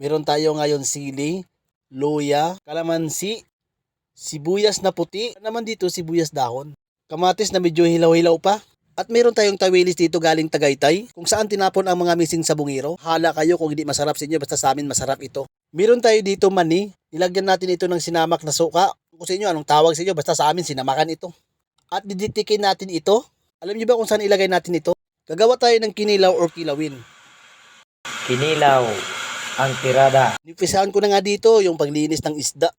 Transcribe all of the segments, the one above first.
Meron tayo ngayon sili, luya, kalamansi, sibuyas na puti, Ano naman dito sibuyas dahon, kamatis na medyo hilaw-hilaw pa, at meron tayong tawilis dito galing Tagaytay kung saan tinapon ang mga missing sa bungiro. Hala kayo kung hindi masarap sa inyo basta sa amin masarap ito. Meron tayo dito mani. Nilagyan natin ito ng sinamak na suka. Kung sa inyo anong tawag sa inyo basta sa amin sinamakan ito. At diditikin natin ito. Alam niyo ba kung saan ilagay natin ito? Gagawa tayo ng kinilaw or kilawin. Kinilaw ang tirada. Nipisahan ko na nga dito yung paglinis ng isda.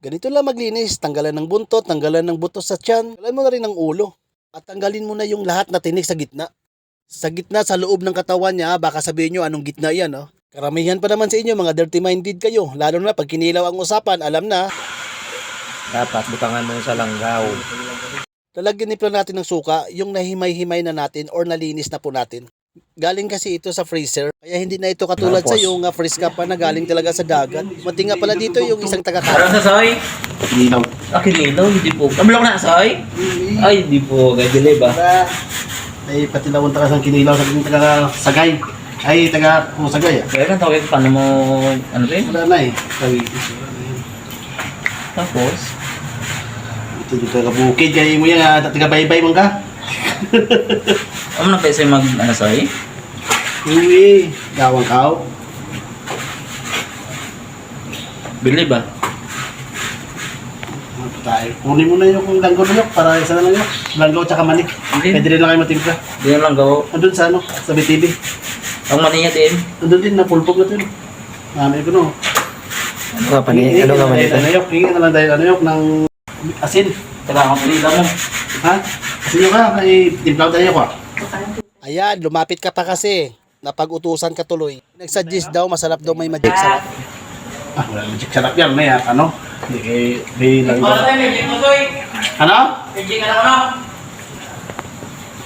Ganito lang maglinis. Tanggalan ng buntot, tanggalan ng buto sa tiyan. Tanggalan mo na rin ng ulo. At tanggalin mo na yung lahat na tinik sa gitna. Sa gitna, sa loob ng katawan niya, baka sabihin nyo anong gitna yan. Oh. Karamihan pa naman sa inyo, mga dirty minded kayo. Lalo na pag kinilaw ang usapan, alam na. Dapat butangan mo sa langgaw. Lalagyan nipla natin ng suka, yung nahimay-himay na natin or nalinis na po natin. Galing kasi ito sa freezer, kaya hindi na ito katulad Tapos? sa yung uh, fresh ka pa na galing talaga sa dagat. Mati nga pala dito yung isang taga Parang sa soy? Kinilaw. Ah, kinilaw, hindi po. Kamulok na soy? Ay, hindi po. Gagilay ba? Ay patilawon taga sang kinilaw sa taga sagay. Ay taga mo sagay ah. Kaya kan tawag paano mo, ano rin? Wala na eh. Sabi, Tapos, ito yung taga bukid kaya mo yan ah, taga baybay man ka. Ano na pwede mag, ano soy? Hindi, gawang kao. Bili ba? Ano pa tayo? Kunin mo na yung langgo na yun para isa na lang yun. Langgo tsaka manik. Hindi. Pwede rin lang kayo matimpla. Hindi na lang gawa. Andun sa ano, sa BTV. Ang maniya din. Andun din, napulpog na ito. Mami ko no. Ano ka pani? Ano ka manito? Ano yok, hingin na lang tayo, ano yok, ng asin. Kailangan ko pili mo. Ha? Yung ka, may timplaw tayo ko. Ayan, lumapit ka pa kasi. Napag-utusan ka tuloy. Nag-suggest daw, masarap daw may magic sarap. Ah, wala magic sarap yan, may ano? May medyo mo soy. Ano? Ka na ano?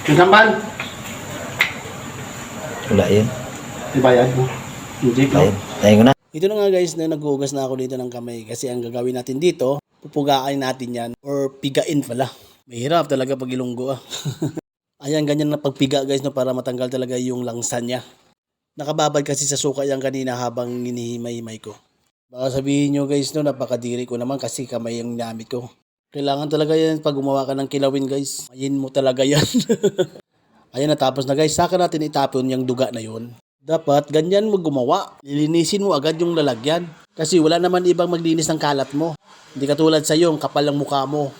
Yung samban? Wala yun. Ibayad mo. Magic, Tayo. no? Tayo ko na. Ito na nga guys, na naghugas na ako dito ng kamay kasi ang gagawin natin dito, pupugaan natin yan or pigain pala. Mahirap talaga pag ilunggo ah. Ayan, ganyan na pagpiga guys no, para matanggal talaga yung langsa niya. Nakababad kasi sa suka yan kanina habang hinihimay-himay ko. Baka sabihin nyo guys no, napakadiri ko naman kasi kamay yung gamit ko. Kailangan talaga yan pag gumawa ka ng kilawin guys. Mayin mo talaga yan. Ayan, natapos na guys. Saka natin itapon yung duga na yun. Dapat ganyan mo gumawa. Lilinisin mo agad yung lalagyan. Kasi wala naman ibang maglinis ng kalat mo. Hindi katulad sa yung kapal ng mukha mo.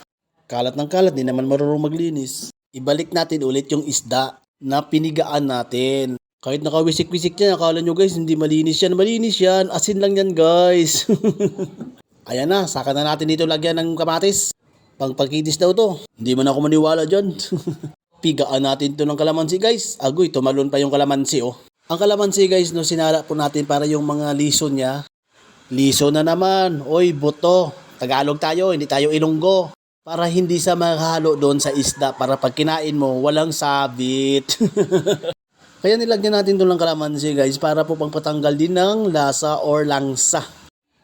Kalat ng kalat, di naman marunong maglinis. Ibalik natin ulit yung isda na pinigaan natin. Kahit nakawisik-wisik yan, akala nyo guys, hindi malinis yan. Malinis yan. Asin lang yan guys. Ayan na, saka na natin dito lagyan ng kamatis. Pangpagkidis daw to. Hindi man ako maniwala dyan. Pigaan natin to ng kalamansi guys. Agoy, tumalon pa yung kalamansi oh. Ang kalamansi guys, no, sinara po natin para yung mga liso niya. Liso na naman. Oy, buto. Tagalog tayo, hindi tayo ilonggo. Para hindi sa maghalo doon sa isda. Para pag kinain mo, walang sabit. Kaya nilagyan natin doon ng kalamansi guys para po pangpatanggal din ng lasa or langsa.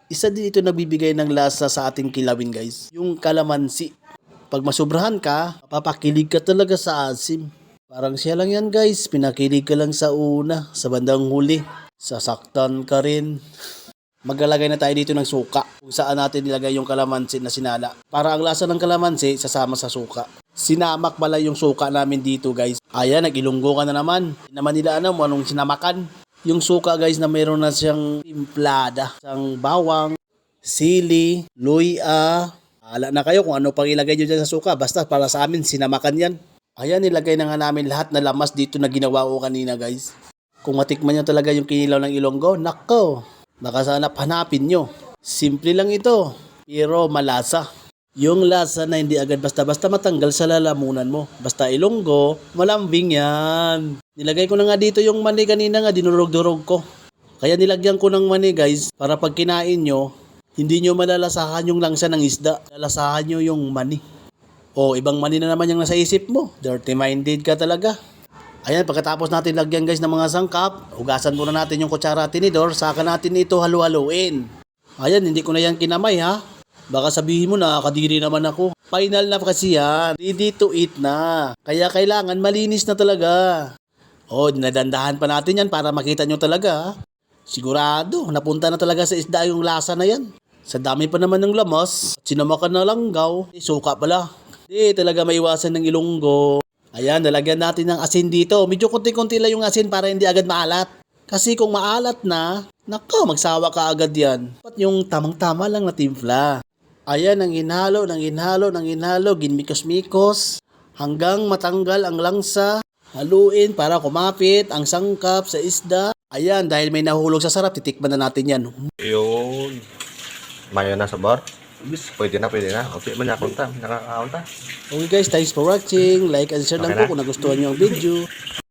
Isa din ito nagbibigay ng lasa sa ating kilawin guys. Yung kalamansi. Pag masubrahan ka, papakilig ka talaga sa asim. Parang siya lang yan guys, pinakilig ka lang sa una, sa bandang huli. Sasaktan ka rin. Maglalagay na tayo dito ng suka kung saan natin nilagay yung kalamansi na sinala. Para ang lasa ng kalamansi sasama sa suka. Sinamak pala yung suka namin dito guys. Ayan, nag-ilunggo ka na naman. Hindi naman nila ano, anong sinamakan. Yung suka guys na meron na siyang timplada. Siyang bawang, sili, luya. Ala na kayo kung ano pang ilagay nyo dyan sa suka. Basta para sa amin, sinamakan yan. Ayan, nilagay na nga namin lahat na lamas dito na ginawa ko kanina guys. Kung matikman nyo talaga yung kinilaw ng ilonggo, nako, baka sana hanapin nyo. Simple lang ito, pero malasa. Yung lasa na hindi agad basta-basta matanggal sa lalamunan mo. Basta ilonggo, malambing yan. Nilagay ko na nga dito yung mani kanina nga, dinurog-durog ko. Kaya nilagyan ko ng mani guys, para pag kinain nyo, hindi nyo malalasahan yung langsa ng isda. Lalasahan nyo yung mani. O, ibang mani na naman yung nasa isip mo. Dirty minded ka talaga. Ayan, pagkatapos natin lagyan guys ng mga sangkap, hugasan muna natin yung kutsara at tinidor, saka natin ito halu-haluin. Ayan, hindi ko na yan kinamay ha. Baka sabihin mo na, kadiri naman ako. Final na kasi yan. Ready to eat na. Kaya kailangan malinis na talaga. O, nadandahan pa natin yan para makita nyo talaga. Sigurado, napunta na talaga sa isda yung lasa na yan. Sa dami pa naman ng lamas, sinamakan na langgaw, suka pala. Di talaga maiwasan ng ilunggo. Ayan, nalagyan natin ng asin dito. Medyo konti-konti lang yung asin para hindi agad maalat. Kasi kung maalat na, nako, magsawa ka agad yan. Pat yung tamang-tama lang na timpla. Ayan, ang inhalo, ng inhalo, ng inhalo, ginmikos-mikos, hanggang matanggal ang langsa. Haluin para kumapit ang sangkap sa isda. Ayan, dahil may nahulog sa sarap, titikman na natin yan. Yun. Mayo na sa bar. Pwede na, pwede na. Okay, man na ta. Nakakaon ta. Okay guys, thanks for watching. Like and share lang Okay po na. kung nagustuhan nyo ang video.